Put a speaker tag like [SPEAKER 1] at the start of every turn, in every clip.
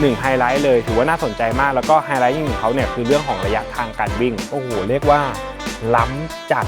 [SPEAKER 1] หนึ่งไฮไลท์เลย ถือว่าน่าสนใจมากแล้วก็ไฮไลท์ยิ่งของเขาเนี่ยคือเรื่องของระยะทางการวิ่ง โอ้โห เรียกว่าล้ำจัด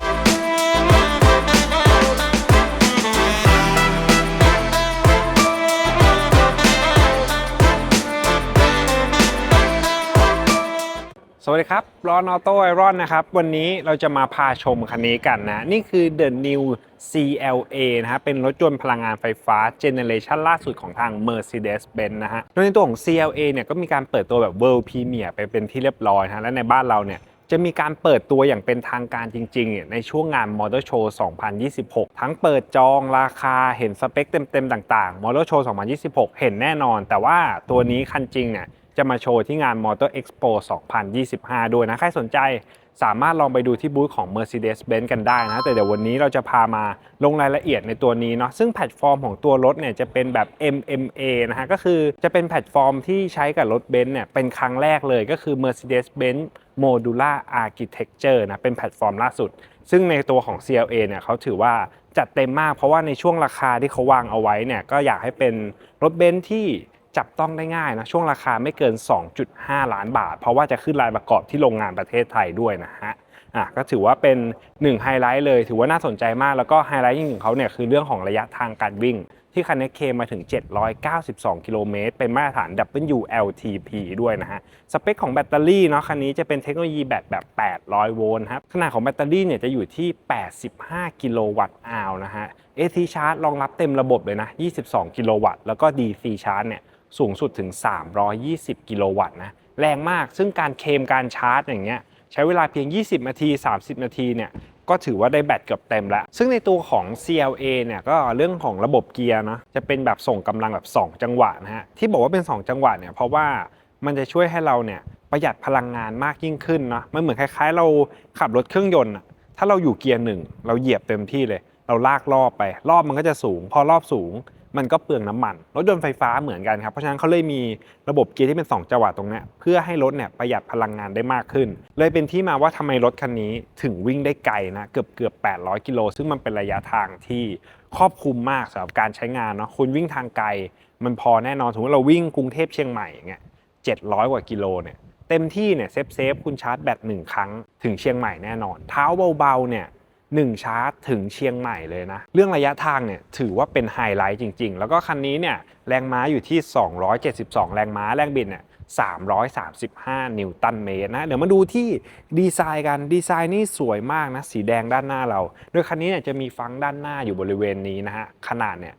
[SPEAKER 1] ดีครับรอนอโต้ไอรอนนะครับ วันนี้เราจะมาพาชมคันนี้กันนะ นี่คือ The New CLA นะฮะ เป็นรถยนต์พลังงานไฟฟ้าเจเนเรชันล่าสุดของทาง Mercedes-Benz นะฮะ โดยในตัวของ CLA เนี่ยก็มีการเปิดตัวแบบ World Premier ไปเป็นที่เรียบร้อยนะและในบ้านเราเนี่ยจะมีการเปิดตัวอย่างเป็นทางการจริงๆเนี่ยในช่วงงาน Motor Show 2026 ทั้งเปิดจองราคาเห็นสเปคเต็มๆ ต่างๆ Motor Show 2026 เห็นแน่นอน แต่ว่าตัวนี้คันจริงเนี่ย จะมาโชว์ที่งาน Motor Expo 2025 ด้วยนะ ใครสนใจสามารถลองไปดูที่บูธของ Mercedes-Benz กันได้นะ แต่เดี๋ยววันนี้เราจะพามาลงรายละเอียดในตัวนี้เนาะซึ่งแพลตฟอร์มของตัวรถเนี่ยจะเป็นแบบ MMA นะฮะก็คือจะเป็นแพลตฟอร์มที่ใช้กับรถเบนซ์เนี่ยเป็นครั้งแรกเลยก็คือ Mercedes-Benz Modular Architecture นะเป็นแพลตฟอร์มล่าสุด ซึ่งในตัวของ CLA เนี่ยเขาถือว่าจัดเต็มมากเพราะว่าในช่วงราคาที่เขาวางเอาไว้เนี่ยก็อยากให้เป็นรถเบนซ์ที่ จับต้องได้ง่ายนะช่วงราคาไม่เกิน 2.5 ล้านบาท เพราะว่าจะขึ้นรายประกอบที่โรงงานประเทศไทยด้วยนะฮะอะก็ถือว่าเป็น1ไฮไลท์เลย ถือว่าน่าสนใจมากแล้วก็ไฮไลท์ยิ่งของเขาเนี่ยคือเรื่องของระยะทางการวิ่ง ที่คันนี้เคมมาถึง 792 กิโลเมตร เป็นมาตรฐาน WLTP ด้วยนะฮะ สเปคของแบตเตอรี่เนาะคันนี้จะเป็นเทคโนโลยีแบตแบบ 800 โวลต์ครับขนาดของแบตเตอรี่เนี่ยจะอยู่ที่ 85 กิโลวัตต์อาวนะฮะ AC ชาร์จรองรับเต็มระบบเลยนะ 22 กิโลวัตต์แล้วก็ DC ชาร์จเนี่ย สูงสุดถึง 320 กิโลวัตต์นะแรงมากซึ่งการเคมการชาร์จอย่างเงี้ยใช้เวลาเพียง 20 นาที 30 นาทีเนี่ยก็ถือว่าได้แบตเกือบเต็มแล้ว ซึ่งในตัวของ CLA เนี่ยก็เรื่องของระบบเกียร์นะจะเป็นแบบส่งกำลังแบบ 2 จังหวะนะฮะที่บอกว่าเป็น 2 จังหวะเนี่ยเพราะว่ามันจะช่วยให้เราเนี่ยประหยัดพลังงานมากยิ่งขึ้นเนาะมันเหมือนคล้าย ๆ เราขับรถเครื่องยนต์ถ้าเราอยู่เกียร์หนึ่งเราเหยียบเต็มที่เลย เราลากรอบไป รอบมันก็จะสูง พอรอบสูง มันก็เปลืองน้ำมันรถยนต์ไฟฟ้าเหมือนกันครับเพราะฉะนั้นเขาเลยมีระบบเกียร์ที่เป็น 2 จังหวะตรงนี้เพื่อให้รถเนี่ยประหยัดพลังงานได้มากขึ้น เลยเป็นที่มาว่าทำไมรถคันนี้ถึงวิ่งได้ไกลนะเกือบเกือบ800 กิโล ซึ่งมันเป็นระยะทางที่ครอบคลุมมากสำหรับการใช้งานเนาะคุณวิ่งทางไกล มันพอแน่นอนสมมติเราวิ่งกรุงเทพเชียงใหม่อย่างเงี้ย700กว่ากิโลเนี่ยเต็มที่เนี่ยเซฟเซฟคุณชาร์จแบตหนึ่งครั้งถึงเชียงใหม่แน่นอน เท้าเบาๆเนี่ย หนึ่งชาร์จถึงเชียงใหม่เลยนะ เรื่องระยะทางเนี่ยถือว่าเป็นไฮไลท์จริง ๆ แล้วก็คันนี้เนี่ยแรงม้าอยู่ที่ 272 แรงม้าแรงบิดเนี่ย335 นิวตันเมตรนะ เดี๋ยวมาดูที่ดีไซน์กัน ดีไซน์นี่สวยมากนะ สีแดงด้านหน้าเรา โดยคันนี้เนี่ยจะมีฟังก์ด้านหน้าอยู่บริเวณนี้นะฮะ ขนาดเนี่ย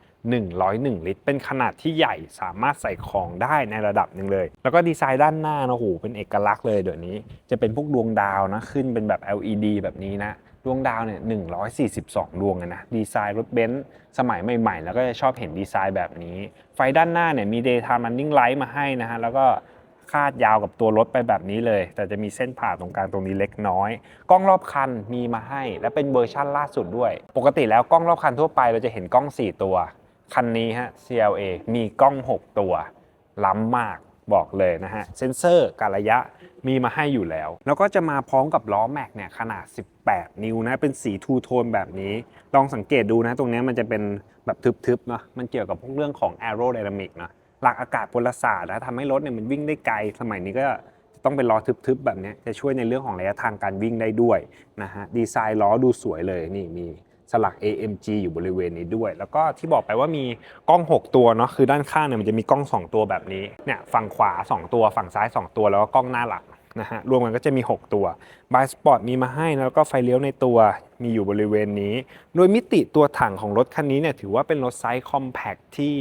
[SPEAKER 1] 101 ลิตร เป็นขนาดที่ใหญ่สามารถใส่ของได้ในระดับหนึ่งเลย แล้วก็ดีไซน์ด้านหน้านะโหเป็นเอกลักษณ์เลยเดี๋ยวนี้ จะเป็นพวกดวงดาวนะ ขึ้นเป็นแบบ LED แบบนี้นะ ดวงดาวเนี่ย142 ดวงนะ ดีไซน์รถเบนซ์สมัยใหม่ๆ แล้วก็จะชอบเห็นดีไซน์แบบนี้ ไฟด้านหน้าเนี่ยมี daytime running light มาให้นะฮะ แล้วก็คาดยาวกับตัวรถไปแบบนี้เลย แต่จะมีเส้นผ่าตรงกลางตรงนี้เล็กน้อย กล้องรอบคันมีมาให้ และเป็นเวอร์ชั่นล่าสุดด้วย ปกติแล้วกล้องรอบคันทั่วไปเราจะเห็นกล้อง 4 ตัว คันนี้ฮะ CLA มีกล้อง 6 ตัว ล้ำมาก บอกเลยนะฮะ เซ็นเซอร์การระยะมีมาให้อยู่แล้ว แล้วก็จะมาพร้อมกับล้อแม็กเนี่ยขนาด 18 นิ้วนะ เป็นสีทูโทนแบบนี้ ลองสังเกตดูนะ ตรงนี้มันจะเป็นแบบทึบๆเนาะมันเกี่ยวกับพวกเรื่องของ aerodynamic เนาะหลักอากาศพลศาสตร์นะทำให้รถเนี่ยมันวิ่งได้ไกล สมัยนี้ก็ต้องเป็นล้อทึบๆแบบนี้จะช่วยในเรื่องของระยะทางการวิ่งได้ด้วยนะฮะดีไซน์ล้อดูสวยเลยนี่มี สลัก AMG อยู่บริเวณนี้ด้วย แล้วก็ที่บอกไปว่ามีกล้อง 6 ตัวเนาะคือด้านข้างเนี่ยมันจะมีกล้อง 2 ตัวแบบนี้เนี่ยฝั่งขวา 2 ตัวฝั่งซ้าย 2 ตัวแล้วก็กล้องหน้าหลังนะฮะรวมกันก็จะมี 6 ตัวบายสปอร์ตมีมาให้แล้วก็ไฟเลี้ยวในตัวมีอยู่บริเวณนี้ โดยมิติตัวถังของรถคันนี้เนี่ยถือว่าเป็นรถไซส์คอมแพคที่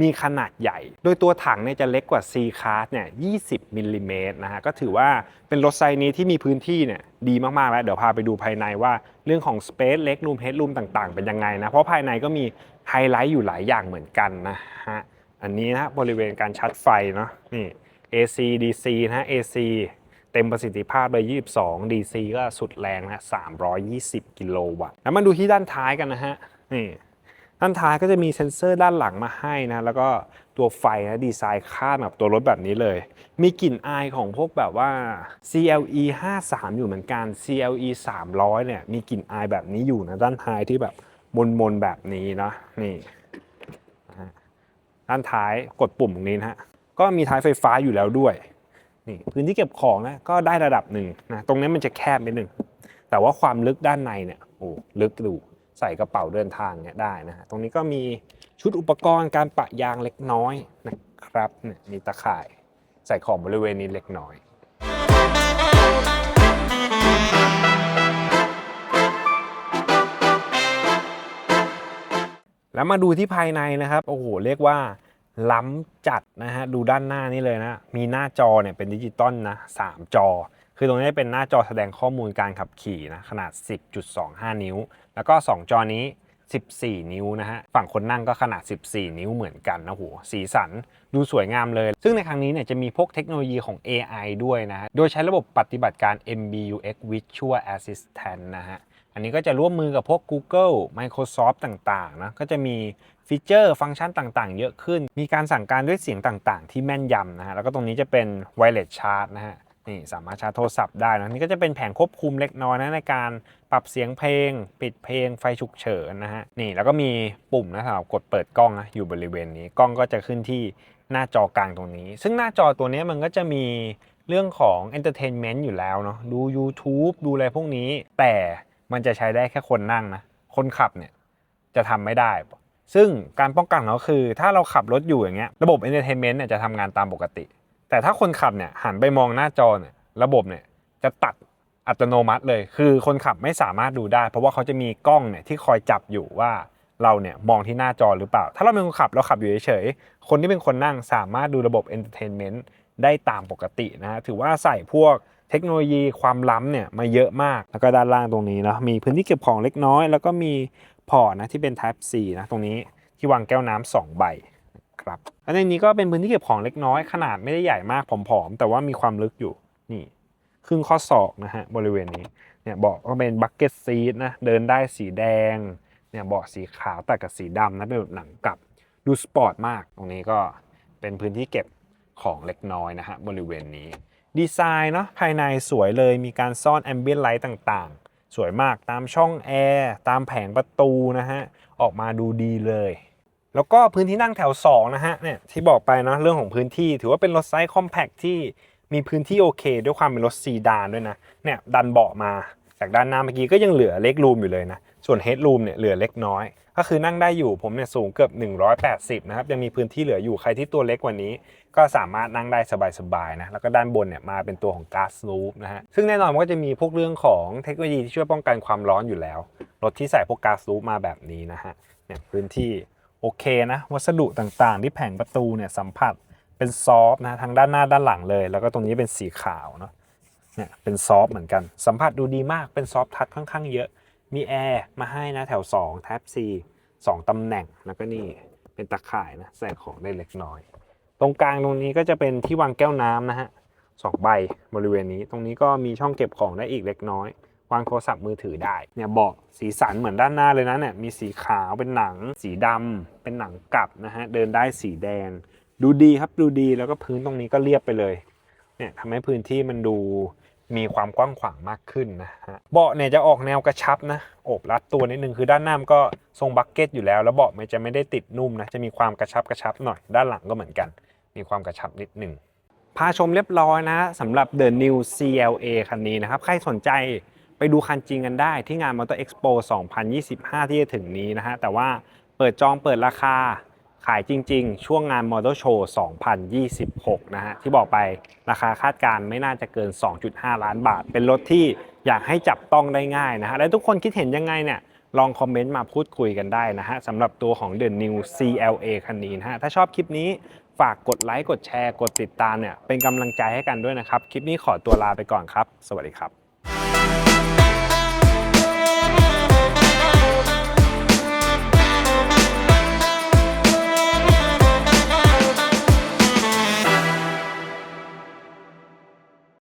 [SPEAKER 1] มีขนาดใหญ่ โดยตัวถังเนี่ยจะเล็กกว่า C Class เนี่ย 20มิลลิเมตรนะฮะ ก็ถือว่าเป็นรถไซส์นี้ที่มีพื้นที่เนี่ยดีมาก ๆ แล้ว เดี๋ยวพาไปดูภายในว่าเรื่องของ Space เล็ก Room Headroom ต่าง ๆ เป็นยังไงนะ เพราะภายในก็มีไฮไลท์อยู่หลายอย่างเหมือนกันนะฮะ อันนี้นะบริเวณการชาร์จไฟเนาะ นี่ AC DC นะ AC เต็มประสิทธิภาพเลย 22 DC ก็สุดแรงนะ320 กิโลวัตต์ แล้วมาดูที่ด้านท้ายกันนะฮะ นี่ ด้านท้ายก็จะมีเซ็นเซอร์ด้านหลังมาให้นะ แล้วก็ตัวไฟนะดีไซน์คาดแบบตัวรถแบบนี้เลย มีกลิ่นอายของพวกแบบว่า CLE 53 อยู่เหมือนกัน CLE 300 เนี่ย มีกลิ่นอายแบบนี้อยู่นะด้านท้ายที่แบบมนๆแบบนี้นะนี่ด้านท้ายกดปุ่มตรงนี้นะฮะก็มีท้ายไฟฟ้าอยู่แล้วด้วยนี่พื้นที่เก็บของนะก็ได้ระดับหนึ่งนะตรงนี้มันจะแคบนิดหนึ่งแต่ว่าความลึกด้านในเนี่ยโอ้ลึกดู ใส่กระเป๋าเดินทางเนี่ยได้นะฮะตรงนี้ก็มีชุดอุปกรณ์การปะยางเล็กน้อยนะครับเนี่ยมีตะข่ายใส่ของบริเวณนี้เล็กน้อยแล้วมาดูที่ภายในนะครับ โอ้โห เรียกว่า ล้ำจัดนะฮะ ดูด้านหน้านี่เลยนะ มีหน้าจอเนี่ยเป็นดิจิตอลนะสามจอ คือตรงนี้เป็นหน้าจอแสดงข้อมูลการขับขี่นะขนาด 10.25 นิ้ว แล้วก็ 2 จอนี้ 14 นิ้วนะฮะ ฝั่งคนนั่งก็ขนาด 14 นิ้วเหมือนกันนะโหสีสันดูสวยงามเลย ซึ่งในครั้งนี้เนี่ยจะมีพวกเทคโนโลยีของ AI ด้วยนะฮะ โดยใช้ระบบปฏิบัติการ MBUX Visual Assistant นะฮะ อันนี้ก็จะร่วมมือกับพวก Google Microsoft ต่างๆนะ ก็จะมีฟีเจอร์ฟังก์ชันต่างๆ เยอะขึ้น มีการสั่งการด้วยเสียงต่างๆ ที่แม่นยำนะฮะ แล้วก็ตรงนี้จะเป็น Wireless Charge นะฮะ นี่สามารถชาร์จโทรศัพท์ได้นะนี่ก็จะเป็นแผงควบคุมเล็กน้อยนะในการปรับเสียงเพลง ปิดเพลงไฟฉุกเฉินนะฮะนี่แล้วก็มีปุ่มนะสำหรับกดเปิดกล้องนะอยู่บริเวณนี้กล้องก็จะขึ้นที่หน้าจอกลางตรงนี้ ซึ่งหน้าจอตัวนี้มันก็จะมีเรื่องของ Entertainment อยู่แล้วเนาะดู YouTube ดูอะไรพวกนี้ แต่มันจะใช้ได้แค่คนนั่งนะ คนขับเนี่ยจะทำไม่ได้ ซึ่งการป้องกันเขาคือ ถ้าเราขับรถอยู่อย่างเงี้ยระบบ Entertainment เนี่ยจะทำงานตามปกติ แต่ถ้าคนขับเนี่ยหันไปมองหน้าจอเนี่ยระบบเนี่ยจะตัดอัตโนมัติเลย คือคนขับไม่สามารถดูได้ เพราะว่าเขาจะมีกล้องเนี่ยที่คอยจับอยู่ว่าเราเนี่ยมองที่หน้าจอหรือเปล่า ถ้าเราเป็นคนขับเราขับอยู่เฉยๆ คนที่เป็นคนนั่งสามารถดูระบบ Entertainment ได้ตามปกตินะฮะถือว่าใส่พวกเทคโนโลยีความล้ำเนี่ยมาเยอะมาก แล้วก็ด้านล่างตรงนี้เนาะมีพื้นที่เก็บของเล็กน้อย แล้วก็มีพอร์ตนะที่เป็น Type C นะตรงนี้ที่วางแก้วน้ำสองใบ ครับและในนี้ก็เป็นพื้นที่เก็บของเล็กน้อยขนาดไม่ได้ใหญ่มากผอมๆแต่ว่ามีความลึกอยู่นี่ครึ่งข้อศอกนะฮะบริเวณนี้เนี่ยเบาะก็เป็นบักเก็ตซีทนะเดินได้สีแดงเนี่ยเบาะสีขาวแต่กับสีดำนะเป็นแบบหนังกลับดูสปอร์ตมาก ตรงนี้ก็เป็นพื้นที่เก็บของเล็กน้อยนะฮะบริเวณนี้ ดีไซน์เนาะภายในสวยเลยมีการซ่อนแอมเบียนไลท์ต่างๆ สวยมากตามช่องแอร์ตามแผงประตูนะฮะออกมาดูดีเลย แล้วก็พื้นที่นั่งแถว2นะฮะเนี่ยที่บอกไปเนาะเรื่องของพื้นที่ ถือว่าเป็นรถไซส์คอมแพคที่มีพื้นที่โอเค ด้วยความเป็นรถซีดานด้วยนะเนี่ยดันเบาะมาจากด้านหน้าเมื่อกี้ก็ยังเหลือเล็กรูมอยู่เลยนะส่วนเฮดรูมเนี่ยเหลือเล็กน้อย ก็คือนั่งได้อยู่ผมเนี่ยสูงเกือบ 180 นะครับ ยังมีพื้นที่เหลืออยู่ใครที่ตัวเล็กกว่านี้ ก็สามารถนั่งได้สบายๆนะแล้วก็ด้านบนเนี่ยมาเป็นตัวของก๊าซลูปนะฮะซึ่งแน่นอนมันก็จะมีพวกเรื่องของเทคโนโลยีที่ช่วยป้องกันความร้อนอยู่แล้ว รถที่ใส่พวกก๊าซลูปมาแบบนี้นะฮะเนี่ยพื้นที่ โอเคนะ วัสดุต่างๆ ที่แผงประตูเนี่ยสัมผัสเป็นซอฟนะทั้งด้านหน้าด้านหลังเลย แล้วก็ตรงนี้เป็นสีขาวเนาะเนี่ยเป็นซอฟเหมือนกัน สัมผัสดูดีมากเป็นซอฟทัชค่อนข้างเยอะ มีแอร์มาให้นะแถว2 Type C 2ตำแหน่งแล้วก็นี่เป็นตะข่ายนะใส่ของได้เล็กน้อย ตรงกลางตรงนี้ก็จะเป็นที่วางแก้วน้ำนะฮะสองใบบริเวณนี้ ตรงนี้ก็มีช่องเก็บของได้อีกเล็กน้อย วางโทรศัพท์มือถือได้เนี่ยเบาะสีสันเหมือนด้านหน้าเลยนะเนี่ยมีสีขาวเป็นหนัง สีดำเป็นหนังกลับนะฮะเดินได้สีแดง ดูดีครับดูดีแล้วก็พื้นตรงนี้ก็เรียบไปเลยเนี่ยทำให้พื้นที่มันดูมีความกว้างขวางมากขึ้นนะฮะเบาะเนี่ยจะออกแนวกระชับนะโอบรัดตัวนิดนึงคือด้านหน้ามันก็ทรงบักเก็ตอยู่แล้ว แล้วเบาะมันจะไม่ได้ติดนุ่มนะจะมีความกระชับกระชับหน่อยด้านหลังก็เหมือนกัน มีความกระชับนิดหนึ่งพาชมเรียบร้อยนะสำหรับ The New CLA คันนี้นะครับใครสนใจ ไปดูคันจริงกันได้ที่งาน Motor Expo 2025 ที่จะถึงนี้นะฮะ แต่ว่าเปิดจองเปิดราคาขายจริง ๆ ช่วงงาน Motor Show 2026 นะฮะ ที่บอกไปราคาคาดการณ์ไม่น่าจะเกิน 2.5 ล้านบาท เป็นรถที่อยากให้จับต้องได้ง่ายนะฮะ และทุกคนคิดเห็นยังไงเนี่ยลองคอมเมนต์มาพูดคุยกันได้นะฮะสำหรับตัวของ The New CLA คันนี้นะฮะ ถ้าชอบคลิปนี้ฝากกดไลค์กดแชร์กดติดตามเนี่ยเป็นกำลังใจให้กันด้วยนะครับ คลิปนี้ขอตัวลาไปก่อนครับ สวัสดีครับ